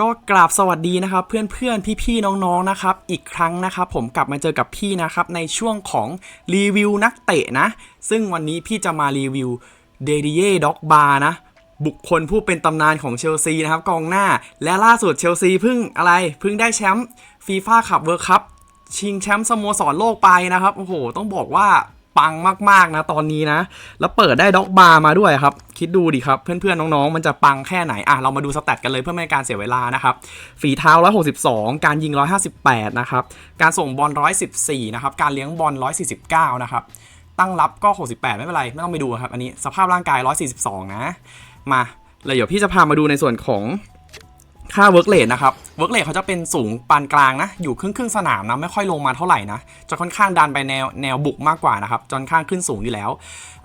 ก็กราบสวัสดีนะครับเพื่อนๆพี่ๆน้องๆนะครับอีกครั้งนะครับผมกลับมาเจอกับพี่นะครับในช่วงของรีวิวนักเตะนะ ซึ่งวันนี้พี่จะมารีวิวเดดิเย่ด็อกบาร์นะ บุคคลผู้เป็นตำนานของเชลซีนะครับกองหน้า และล่าสุดเชลซีเพิ่งอะไรเพิ่งได้แชมป์ฟีฟ่าคัพเวิร์คัพชิงแชมป์สโมสรโลกไปนะครับโอ้โห ต้องบอกว่าปังมากๆนะตอนนี้นะ แล้วเปิดได้ด็อกบาร์มาด้วยครับ คิดดูดิครับ เพื่อนๆ น้องๆ มันจะปังแค่ไหน อะ เรามาดูสแตทกันเลยเพื่อไม่ให้การเสียเวลานะครับ ฝีเท้า 162 การยิง 158 นะครับ การส่งบอล 114 นะครับ การเลี้ยงบอล 149 นะครับ ตั้งรับก็ 68 ไม่เป็นไร ไม่ต้องไปดูครับ อันนี้สภาพร่างกาย 142 นะ มาเลยเดี๋ยวพี่จะพามาดูในส่วนของ ค่าเวิร์กเลทนะครับเวิร์กเลทเขาจะเป็นสูงปานกลางนะ อยู่ครึ่งครึ่งสนามนะไม่ค่อยลงมาเท่าไหร่นะจะค่อนข้างดันไปแนวแนวบุกมากกว่านะครับจนข้างขึ้นสูงอยู่แล้ว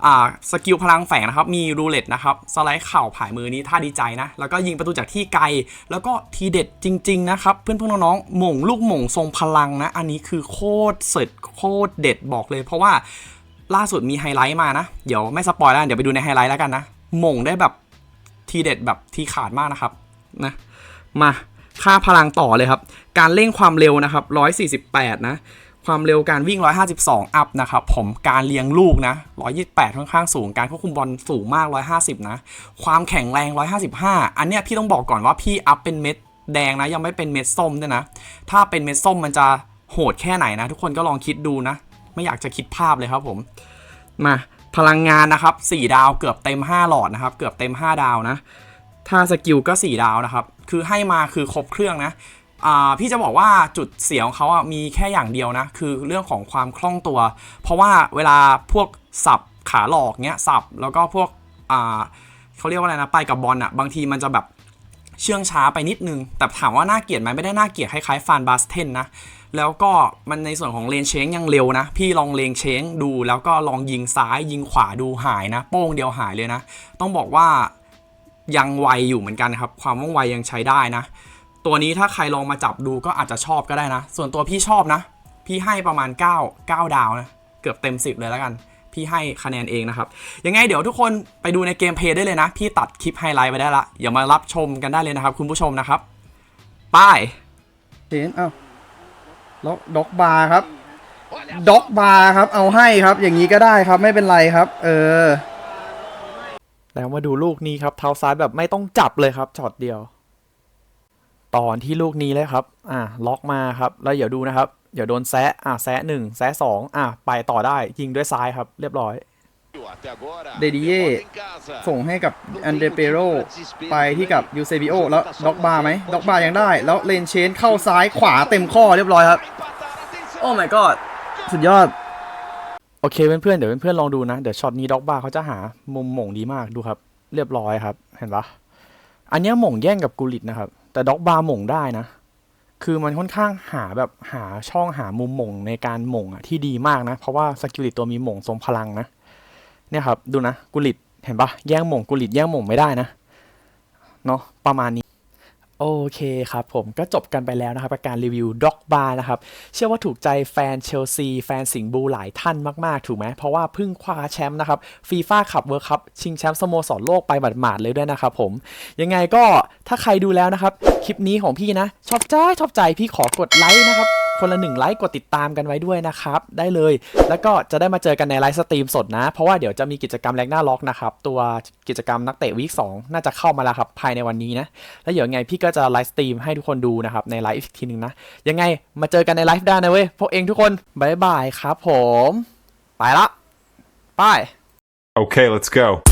อ่าสกิลพลังแฝงนะครับมีรูเล็ตนะครับสไลด์เข่าผ่ายมือนี้ท่าดีใจนะ แล้วก็ยิงประตูจากที่ไกล แล้วก็ทีเด็ดจริง ๆ นะครับ เพื่อนๆน้องๆหม่งลูกหม่งทรงพลังนะ อันนี้คือโคตรเสร็จโคตรเด็ดบอกเลย เพราะว่าล่าสุดมีไฮไลท์มานะเดี๋ยวไม่สปอยแล้วเดี๋ยวไปดูในไฮไลท์แล้วกันนะหม่งได้แบบทีเด็ดแบบทีขาดมากนะครับนะ มาค่าพลังต่อเลยครับ การเร่งความเร็วนะครับ 148 นะ ความเร็วการวิ่ง 152 อัพนะครับ ผมการเลี้ยงลูกนะ 128 ค่อนข้างสูง การควบคุมบอลสูงมาก 150 นะ ความแข็งแรง 155 อันเนี้ยพี่ต้องบอกก่อนว่าพี่อัพเป็นเม็ดแดงนะ ยังไม่เป็นเม็ดส้มด้วยนะ ถ้าเป็นเม็ดส้มมันจะโหดแค่ไหนนะ ทุกคนก็ลองคิดดูนะ ไม่อยากจะคิดภาพเลยครับผม มาพลังงานนะครับ 4 ดาวเกือบเต็ม 5 หลอดนะครับ เกือบเต็ม 5 ดาวนะ ถ้าสกิลก็ 4 ดาวนะครับ คือให้มาคือครบเครื่องนะอ่าพี่จะบอกว่าจุดเสียของเขาอะมีแค่อย่างเดียวนะ คือเรื่องของความคล่องตัว เพราะว่าเวลาพวกสับขาหลอกเนี้ยสับแล้วก็พวกอ่าเขาเรียกว่าอะไรนะไปกับบอลอะบางทีมันจะแบบเชื่องช้าไปนิดนึง แต่ถามว่าน่าเกลียดไหมไม่ได้น่าเกลียดคล้ายๆฟานบาสเทนนะ แล้วก็มันในส่วนของเลนเชงยังเร็วนะ พี่ลองเลนเชงดูแล้วก็ลองยิงซ้ายยิงขวาดูหายนะ โป้งเดียวหายเลยนะ ต้องบอกว่า ยังไวอยู่เหมือนกันครับ ความว่องไวยังใช้ได้นะ ตัวนี้ถ้าใครลองมาจับดูก็อาจจะชอบก็ได้นะ ส่วนตัวพี่ชอบนะ พี่ให้ประมาณ 9 9 ดาวนะ เกือบเต็ม 10 เลยแล้วกัน พี่ให้คะแนนเองนะครับ ยังไงเดี๋ยวทุกคนไปดูในเกมเพย์ได้เลยนะ พี่ตัดคลิปไฮไลท์ไปได้ละอย่ามารับชมกันได้เลยนะครับคุณผู้ชมนะครับป้ายเห็นเอ้าล็อกด็อกบาร์ครับด็อกบาร์ครับ เอาให้ครับ อย่างนี้ก็ได้ครับ ไม่เป็นไรครับ เออ แล้วมาดูลูกนี้ครับเท้าซ้ายแบบไม่ต้องจับเลยครับช็อตเดียว ตอนที่ลูกนี้เลยครับ อะล็อกมาครับ แล้วเดี๋ยวดูนะครับ เดี๋ยวโดนแซะอะแซะหนึ่งแซะสองอะไปต่อได้ยิงด้วยซ้ายครับ เรียบร้อยเดดิเย่ส่งให้กับอันเดเปโรไปที่กับยูเซบิโอแล้วด็อกบาร์ไหมด็อกบาร์ยังได้ แล้วเลนเชนเข้าซ้ายขวาเต็มข้อเรียบร้อยครับ โอ้ my god สุดยอด โอเคเพื่อนๆเดี๋ยวเพื่อนๆลองดูนะ เดี๋ยวช็อตนี้ด็อกบาร์เขาจะหามุมหม่งดีมากดูครับ เรียบร้อยครับ เห็นปะอันนี้หม่งแย่งกับกูริตนะครับ แต่ด็อกบาร์หม่งได้นะ คือมันค่อนข้างหาแบบหาช่องหามุมหม่งในการหม่งอะที่ดีมากนะ เพราะว่าสกิลิตตัวมีหม่งทรงพลังนะ เนี่ยครับ ดูนะกูริตเห็นปะแย่งหม่งกูริตแย่งหม่งไม่ได้นะเนาะประมาณนี้ โอเคครับผมก็จบกันไปแล้วนะครับกับการรีวิวด็อกบาร์นะครับ เชื่อว่าถูกใจแฟนเชลซี แฟนสิงห์บลูหลายท่านมาก ๆ ถูกไหม เพราะว่าเพิ่งคว้าแชมป์นะครับฟีฟ่าขับเวิร์คัพชิงแชมป์สโมสรโลกไปหมาดๆเลยด้วยนะครับผม ยังไงก็ถ้าใครดูแล้วนะครับ คลิปนี้ของพี่นะ ชอบใจชอบใจพี่ขอกดไลค์นะครับ คนละหนึ่งไลค์กดติดตามกันไว้ด้วยนะครับ ได้เลย แล้วก็จะได้มาเจอกันในไลฟ์สตรีมสดนะ เพราะว่าเดี๋ยวจะมีกิจกรรมแรงหน้าล็อกนะครับ ตัวกิจกรรมนักเตะวีคสองน่าจะเข้ามาแล้วครับภายในวันนี้นะ แล้วเดี๋ยวยังไงพี่ก็จะไลฟ์สตรีมให้ทุกคนดูนะครับในไลฟ์อีกทีหนึ่งนะ ยังไงมาเจอกันในไลฟ์ได้นะเว้ยพวกเองทุกคนบายบายครับผม ไปละไป Okay, let's go.